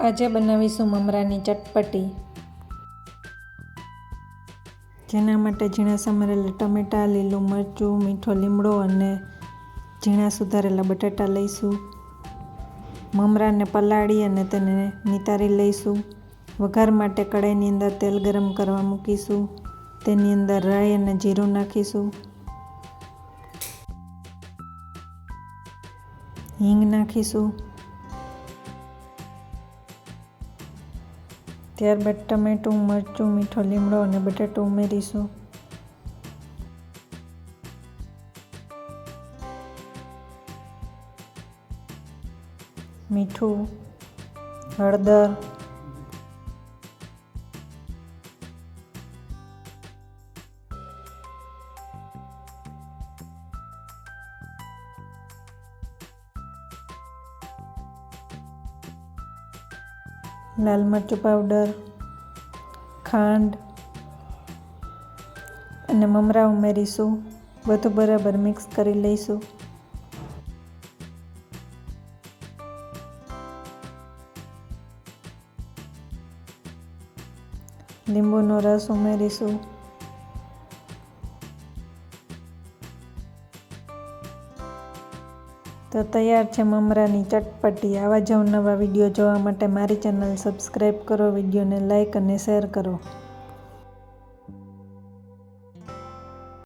આજે બનાવીશું મમરાની ચટપટી. જેના માટે ઝીણા સમારેલા ટમેટાં, લીલું મરચું, મીઠો લીમડો અને ઝીણા સુધારેલા બટાટા લઈશું. મમરાને પલાળી અને તેને નિતારી લઈશું. વઘાર માટે કડાઈની અંદર તેલ ગરમ કરવા મૂકીશું. તેની અંદર રાઈ અને જીરું નાખીશું. હિંગ નાખીશું. ત્યારબાદ ટમેટું મરચું મીઠો લીમડો અને બટાટું ઉમેરીશું. મીઠું હળદર લાલ મરચું પાવડર, ખાંડ અને મમરા ઉમેરીશું. બધું બરાબર મિક્સ કરી લઈશું. લીંબુનો રસ ઉમેરીશું. તો તૈયાર છે મમરાની ચટપટી. આવા જ નવા વીડિયો જોવા માટે મારી ચેનલ સબસ્ક્રાઈબ કરો, વિડીયોને લાઈક અને શેર કરો.